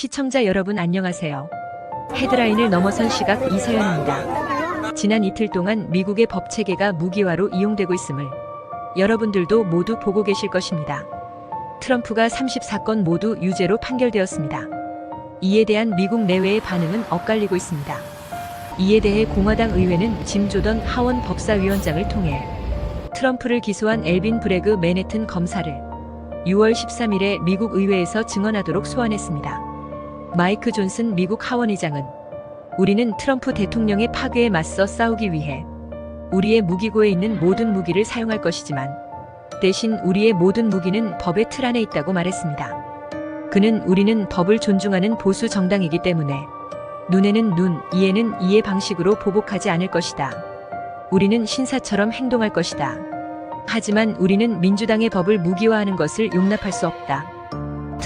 시청자 여러분 안녕하세요. 헤드라인을 넘어선 시각 이서연입니다. 지난 이틀 동안 미국의 법 체계가 무기화로 이용되고 있음을 여러분들도 모두 보고 계실 것입니다. 트럼프가 34건 모두 유죄로 판결되었습니다. 이에 대한 미국 내외의 반응은 엇갈리고 있습니다. 이에 대해 공화당 의회는 짐 조던 하원 법사위원장을 통해 트럼프를 기소한 엘빈 브레그 맨해튼 검사를 6월 13일에 미국 의회에서 증언하도록 소환했습니다. 마이크 존슨 미국 하원의장은 우리는 트럼프 대통령의 파괴에 맞서 싸우기 위해 우리의 무기고에 있는 모든 무기를 사용할 것이지만 대신 우리의 모든 무기는 법의 틀 안에 있다고 말했습니다. 그는 우리는 법을 존중하는 보수 정당이기 때문에 눈에는 눈, 이에는 이의 방식으로 보복하지 않을 것이다. 우리는 신사처럼 행동할 것이다. 하지만 우리는 민주당의 법을 무기화하는 것을 용납할 수 없다.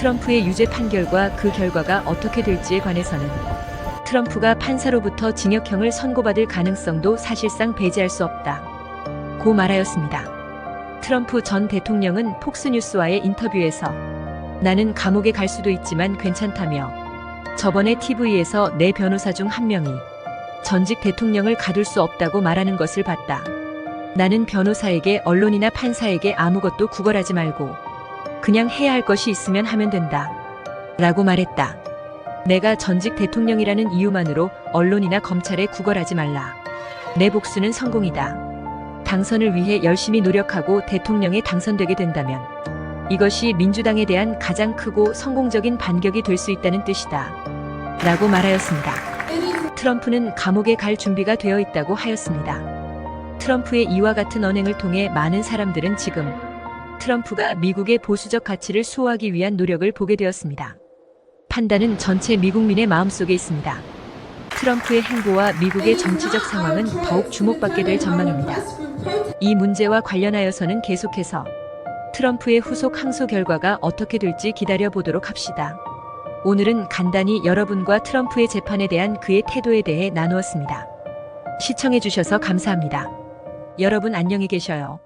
트럼프의 유죄 판결과 그 결과가 어떻게 될지에 관해서는 트럼프가 판사로부터 징역형을 선고받을 가능성도 사실상 배제할 수 없다. 고 말하였습니다. 트럼프 전 대통령은 폭스뉴스와의 인터뷰에서 나는 감옥에 갈 수도 있지만 괜찮다며 저번에 TV에서 내 변호사 중 한 명이 전직 대통령을 가둘 수 없다고 말하는 것을 봤다. 나는 변호사에게 언론이나 판사에게 아무것도 구걸하지 말고 그냥 해야 할 것이 있으면 하면 된다. 라고 말했다. 내가 전직 대통령이라는 이유만으로 언론이나 검찰에 구걸하지 말라. 내 복수는 성공이다. 당선을 위해 열심히 노력하고 대통령에 당선되게 된다면 이것이 민주당에 대한 가장 크고 성공적인 반격이 될 수 있다는 뜻이다. 라고 말하였습니다. 트럼프는 감옥에 갈 준비가 되어 있다고 하였습니다. 트럼프의 이와 같은 언행을 통해 많은 사람들은 지금 트럼프가 미국의 보수적 가치를 수호하기 위한 노력을 보게 되었습니다. 판단은 전체 미국민의 마음속에 있습니다. 트럼프의 행보와 미국의 정치적 상황은 더욱 주목받게 될 전망입니다. 이 문제와 관련하여서는 계속해서 트럼프의 후속 항소 결과가 어떻게 될지 기다려 보도록 합시다. 오늘은 간단히 여러분과 트럼프의 재판에 대한 그의 태도에 대해 나누었습니다. 시청해주셔서 감사합니다. 여러분 안녕히 계셔요.